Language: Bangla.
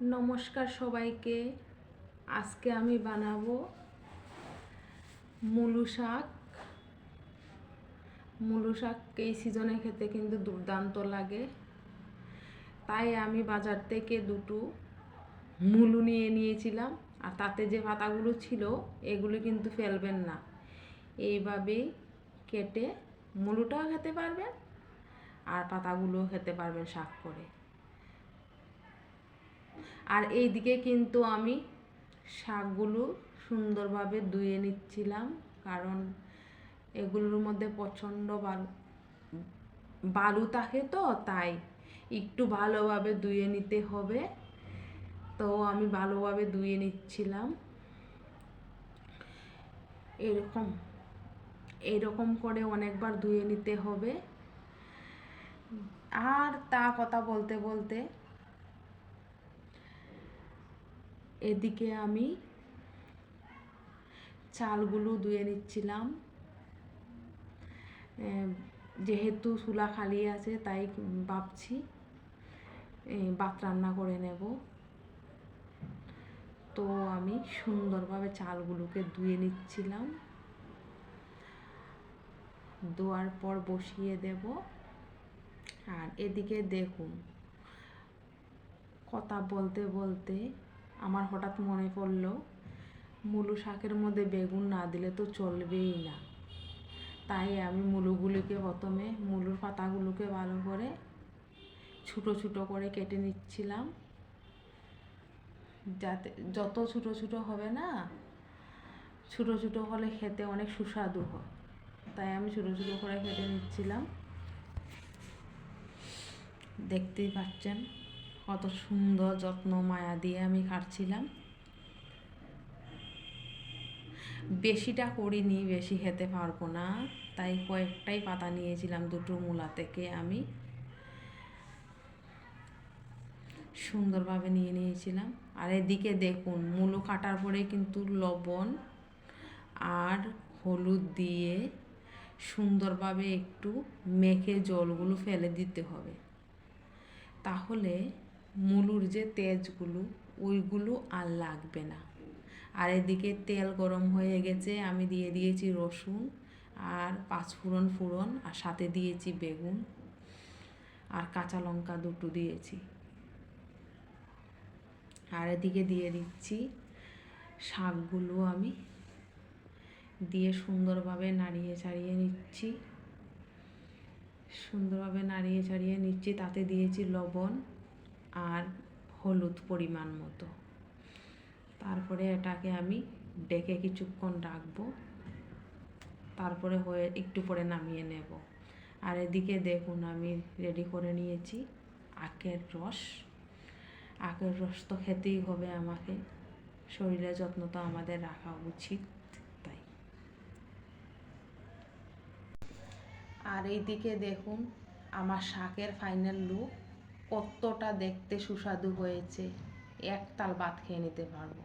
নমস্কার সবাইকে। আজকে আমি বানাবো মুলু শাক। মুলু শাক এই সিজনে খেতে কিন্তু দুর্দান্ত লাগে। তাই আমি বাজার থেকে দুটো মুলু নিয়ে নিয়েছিলাম। আর তাতে যে পাতাগুলো ছিল, এগুলো কিন্তু ফেলবেন না। এইভাবেই কেটে মুলুটাও খেতে পারবেন, আর পাতাগুলোও খেতে পারবেন শাক করে। আর এইদিকে কিন্তু আমি শাকগুলো সুন্দরভাবে ধুয়ে নিচ্ছিলাম, কারণ এগুলোর মধ্যে প্রচণ্ড বালু বালু থাকে তো, তাই একটু ভালোভাবে ধুয়ে নিতে হবে। তো আমি ভালোভাবে ধুয়ে নিচ্ছিলাম। এরকম এরকম করে অনেকবার ধুয়ে নিতে হবে। আর তা কথা বলতে বলতে এদিকে আমি চালগুলো ধুয়ে নিচ্ছিলাম। যেহেতু চুলা খালি আছে, তাই ভাবছি ভাত রান্না করে নেব। তো আমি সুন্দরভাবে চালগুলোকে ধুয়ে নিচ্ছিলাম। ধোয়ার পর বসিয়ে দেব। আর এদিকে দেখুন, কথা বলতে বলতে আমার হঠাৎ মনে পড়ল, মুলু শাকের মধ্যে বেগুন না দিলে তো চলবেই না। তাই আমি মুলুগুলিকে প্রথমে, মুলুর পাতাগুলোকে ভালো করে ছোটো ছোটো করে কেটে নিচ্ছিলাম। যাতে, যত ছোটো ছোটো হবে না, ছোটো ছোটো হলে খেতে অনেক সুস্বাদু হয়। তাই আমি ছোটো ছোটো করে কেটে নিচ্ছিলাম। দেখতেই পাচ্ছেন। কত সুন্দর যত্ন মায়া দিয়ে আমি কাটছিলাম বেশিটা করিনি, বেশি খেতে পারব না। তাই কয়েকটাই পাতা নিয়েছিলাম দুটো মূলা থেকে আমি। সুন্দরভাবে নিয়ে নিয়েছিলাম। আর এদিকে দেখুন, মূলো কাটার পরে কিন্তু লবণ আর হলুদ দিয়ে সুন্দরভাবে একটু মেখে জলগুলো ফেলে দিতে হবে। তাহলে মুলুর যে তেজগুলো, ওইগুলো আর লাগবে না। আর এদিকে তেল গরম হয়ে গেছে, আমি দিয়ে দিয়েছি রসুন আর পাঁচফোড়ন ফোড়ন আর সাথে দিয়েছি বেগুন আর কাঁচা লঙ্কা দুটো দিয়েছি। আর এদিকে দিয়ে দিচ্ছি শাকগুলো আমি দিয়ে সুন্দরভাবে নাড়িয়ে চাড়িয়ে নিচ্ছি। সুন্দরভাবে নাড়িয়ে চাড়িয়ে নিচ্ছি, তাতে দিয়েছি লবণ। আর হলুদ পরিমাণ মতো। তারপরে এটাকে আমি ডেকে কিছুক্ষণ রাখব। তারপরে হয়ে একটু পরে নামিয়ে নেব। আর এদিকে দেখুন আমি রেডি করে নিয়েছি আখের রস। আখের রস তো খেতেই হবে আমাকে। শরীরের যত্ন তো আমাদের রাখা উচিত, তাই। আর এইদিকে দেখুন আমার শাকের ফাইনাল লুক কতটা দেখতে সুস্বাদু হয়েছে। একতাল ভাত খেয়ে নিতে পারব।